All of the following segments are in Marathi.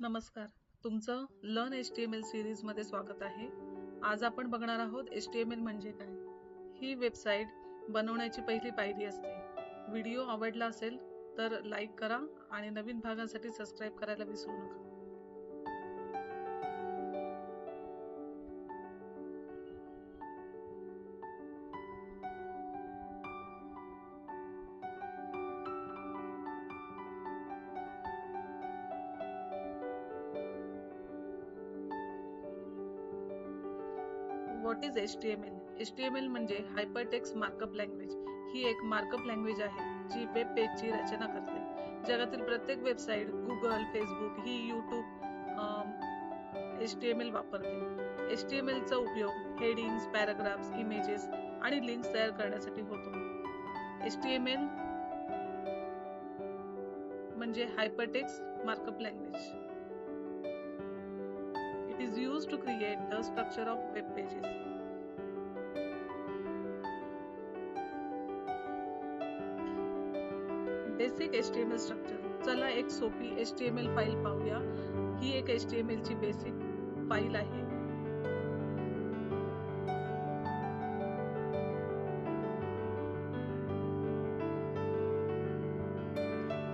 नमस्कार. तुमचं learn H T M L सिरीजमध्ये स्वागत आहे. आज आपण बघणार आहोत एच टी एम एल म्हणजे काय? ही वेबसाईट बनवण्याची पहिली पायरी असते. व्हिडिओ आवडला असेल तर लाईक करा आणि नवीन भागांसाठी सबस्क्राईब करायला विसरू नका. What is H T M L H T M L म्हणजे हायपरटेक्स मार्कअप लँग्वेज ही एक मार्कअप लँग्वेज आहे जी वेब पेजची रचना करते. जगातील प्रत्येक वेबसाईट गुगल फेसबुक ही YouTube H T M L वापरते. एच टी एम एलचा उपयोग हेडिंग्स पॅराग्राफ्स इमेजेस आणि लिंक्स तयार करण्यासाठी होतो. एच टी एम एल म्हणजे hypertext markup language is used to create the structure of web pages. Basic H T M L structure चला एक सोपी H T M L file पाहूया. ही एक एच टी एम एल ची बेसिक फाईल आहे.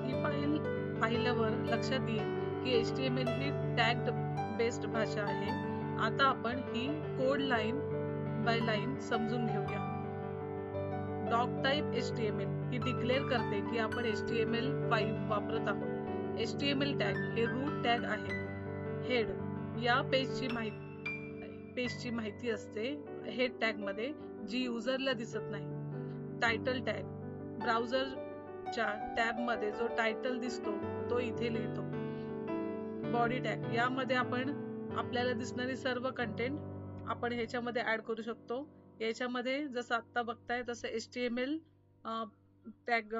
ही फाईल पाहिल्यावर लक्षात येईल की एच टी एम एल ही टॅग्ड बेस्ट भाषा आहे. आता आपण ही कोड लाईन बाय लाईन समजून घेऊया. Doctype H T M L ही डिक्लेअर करते की आपण H T M L five वापरत आहोत. H T M L tag हे रूट टॅग आहे. हेड या पेजची माहिती पेजची माहिती असते. हेड टॅगमध्ये जी युजरला दिसत नाही. टायटल टॅग ब्राउझरच्या टॅबमध्ये जो टायटल दिसतो तो इथे लिहितो. बॉडी टॅग यामध्ये आपण आपल्याला दिसणारी सर्व कंटेंट आपण ह्याच्यामध्ये ऍड करू शकतो. याच्यामध्ये जसं आत्ता बघताय तसं H T M L tag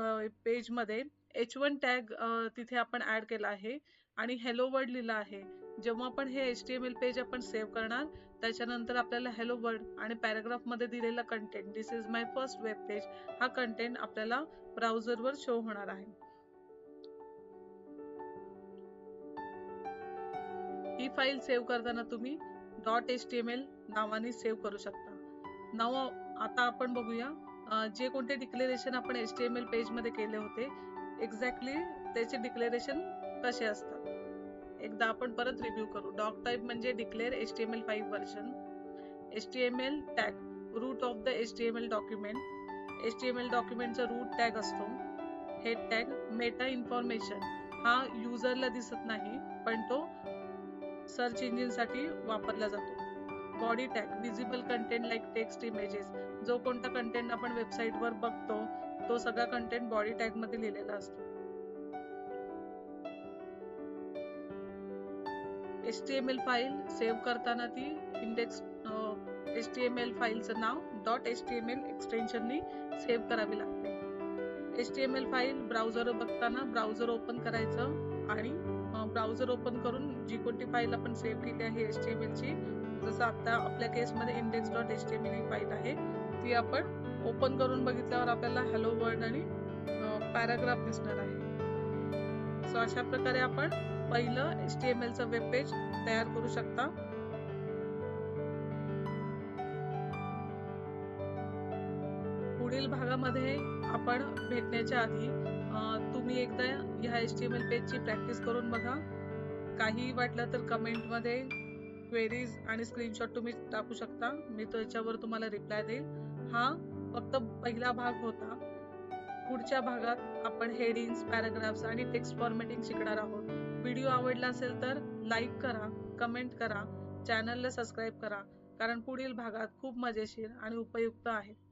पेजमध्ये H one tag तिथे आपण ऍड केला आहे. आणि हॅलो वर्ड लिहिलं आहे. जेव्हा आपण हे H T M L page आपण सेव्ह करणार त्याच्यानंतर आपल्याला हॅलो वर्ड आणि पॅराग्राफमध्ये दिलेला content this is my first web page हा कंटेंट आपल्याला ब्राउझरवर शो होणार आहे. ही फाईल सेव्ह करताना तुम्ही dot H T M L नावाने सेव्ह करू शकता. नाव आता आपण बघूया. जे कोणते डिक्लेरेशन आपण एच टी एम एल पेजमध्ये केले होते एक्झॅक्टली त्याचे डिक्लेरेशन कसे असतात? एकदा आपण परत रिव्ह्यू करू. डॉक टाईप म्हणजे declare H T M L five version H T M L tag root of the H T M L document H T M L डॉक्युमेंटचा root tag असतो. हेड टॅग मेटा इन्फॉर्मेशन हा युजरला दिसत नाही पण तो सर्च इंजिनसाठी वापरला जातो. Body tag visible content like text images जो कोणता कंटेंट आपण वेबसाईटवर बघतो तो सगळा कंटेंट बॉडी टॅगमध्ये लिहिलेला असतो. H T M L file save करताना ती index H T M L फाईलचं नाव dot H T M L एक्सटेन्शननी save करावी लागते. H T M L file browser बघताना ब्राउझर ओपन करायचं आणि ब्राउझर ओपन करून जी कोणती फाईल आपण सेव्ह केली आहे एच टी एम एल ची जसं आता आपल्या केसमध्ये index dot H T M L ही फाईल आहे ती आपण ओपन करून बघितल्यावर आपल्याला हॅलो वर्ड आणि पॅराग्राफ दिसणार आहे. सो अशा प्रकारे आपण पहिलं एच टी एम एलचं वेब पेज तयार करू शकता. पुढील भागामध्ये आपण भेटण्याच्या आधी तुम्ही एकदा ह्या एच टी एम एल पेजची प्रॅक्टिस करून बघा. काही वाटलं तर कमेंटमध्ये क्वेरीज आणि स्क्रीनशॉट तुम्ही टाकू शकता. मी तो याच्यावर तुम्हाला रिप्लाय देईल. हा फक्त पहिला भाग होता. पुढच्या भागात आपण हेडिंग्स पॅराग्राफ्स आणि टेक्स्ट फॉर्मॅटिंग शिकणार आहोत. व्हिडिओ आवडला असेल तर लाईक करा कमेंट करा चॅनलला सबस्क्राईब करा. कारण पुढील भागात खूप मजेशीर आणि उपयुक्त आहे.